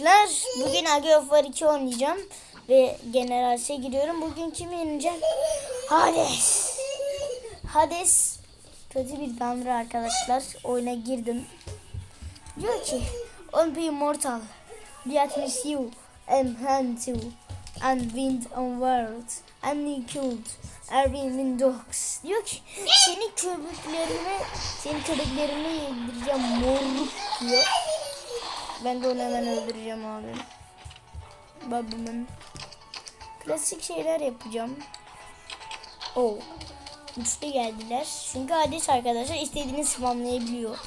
Arkadaşlar bugün Age of War 2 oynayacağım ve Generals'e giriyorum. Bugün kimi yeneceğim? Hades. Hades kötü bir tanrı arkadaşlar. Oyuna girdim. Diyor ki On be immortal. Yet miss you and hand you and wind on world and he killed every min dogs. Diyor ki senin köpeklerini senin köpeklerini yedireceğim morluk diyor. Ben de onu hemen öldüreceğim abi. Babamın. Klasik şeyler yapacağım. Oo. Üçlü geldiler. Çünkü Hades arkadaşlar istediğini spamlayabiliyor.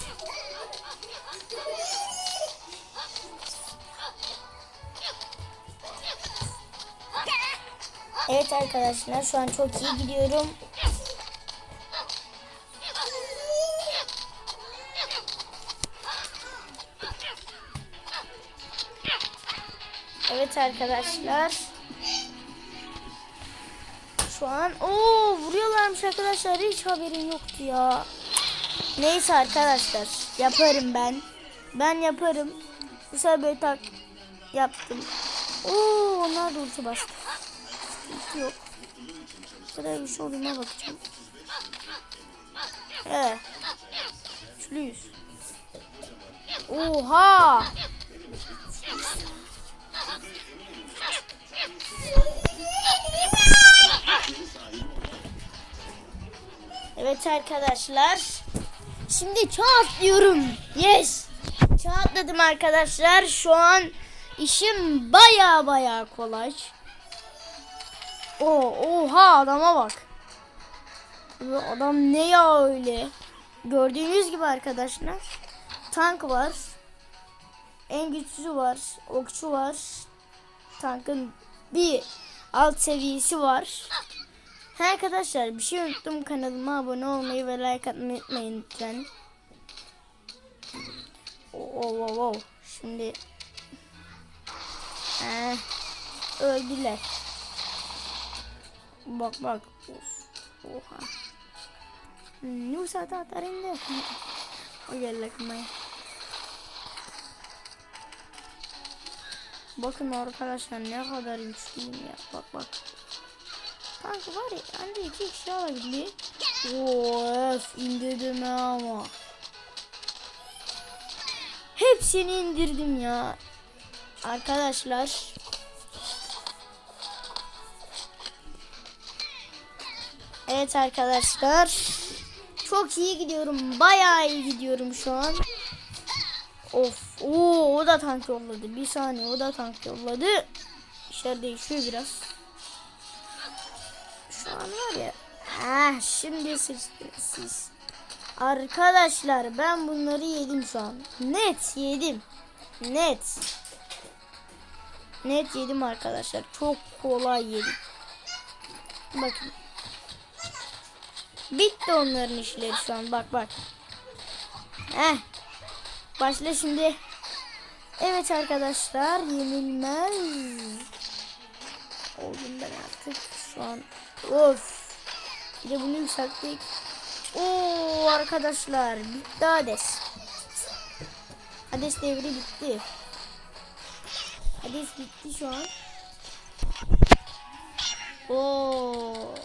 Evet arkadaşlar şu an çok iyi gidiyorum. Evet arkadaşlar. Şu an o vuruyorlarmış arkadaşlar. Hiç haberim yoktu ya. Neyse arkadaşlar. Yaparım ben. Ben yaparım. Bu sefer böyle tak yaptım. Oo onlar da ulti bastı. Ulti yok. Şuraya bir şey olduğuna bakacağım. Evet. Üçlüyüz. Oha! Evet arkadaşlar. Şimdi çağ atlıyorum. Yes. Çağ atladım arkadaşlar. Şu an işim baya baya kolay. O oha adama bak. Adam ne ya öyle? Gördüğünüz gibi arkadaşlar. Tank var. En güçlüsü var. Okçu var. Tankın bir alt seviyesi var. Ha arkadaşlar bir şey unuttum kanalıma abone olmayı ve like atmayı unutmayın lütfen. Oh, oh, oh, oh. Şimdi eh, öldüler. Bak bak. Of. Oha. Nusa tatarinde. O gel kumaya. Bakın arkadaşlar ne kadar güçlüyüm ya. Bak bak. Kanka var ya bende iki kişi alabildi. Of indirdim ama. Hepsini indirdim ya. Arkadaşlar. Evet arkadaşlar. Çok iyi gidiyorum. Bayağı iyi gidiyorum şu an. Of. Oo, o da tank yolladı. Bir saniye o da tank yolladı. İşler değişiyor biraz. Var ya. Ah şimdi siz. Arkadaşlar ben bunları yedim şu an. Net yedim. Net. Net yedim arkadaşlar. Çok kolay yedim. Bakın. Bitti onların işleri şu an. Bak bak. Heh. Başla şimdi. Evet arkadaşlar yenilmez. Oldum ben artık şu an. Of. Bir de bunu yükselttik. Oo arkadaşlar bitti Hades. Hades devri bitti. Hades bitti şu an. Oo.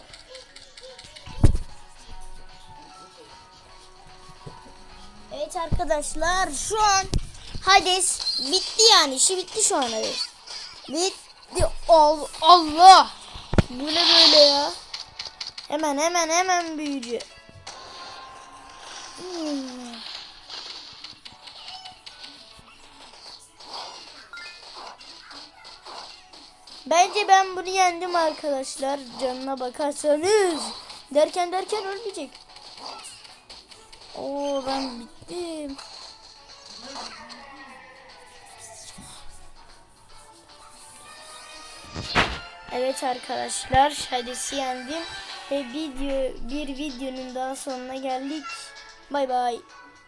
Evet arkadaşlar şu an Hades bitti yani işi bitti şu an Hades. Bitti. Al- Allah. Bu ne böyle ya? Hemen hemen hemen büyücü. Hmm. Bence ben bunu yendim arkadaşlar. Canına bakarsanız. Derken derken ölmeyecek. Oo ben bittim. Evet arkadaşlar Hades'i yendim ve video bir videonun daha sonuna geldik. Bay bay.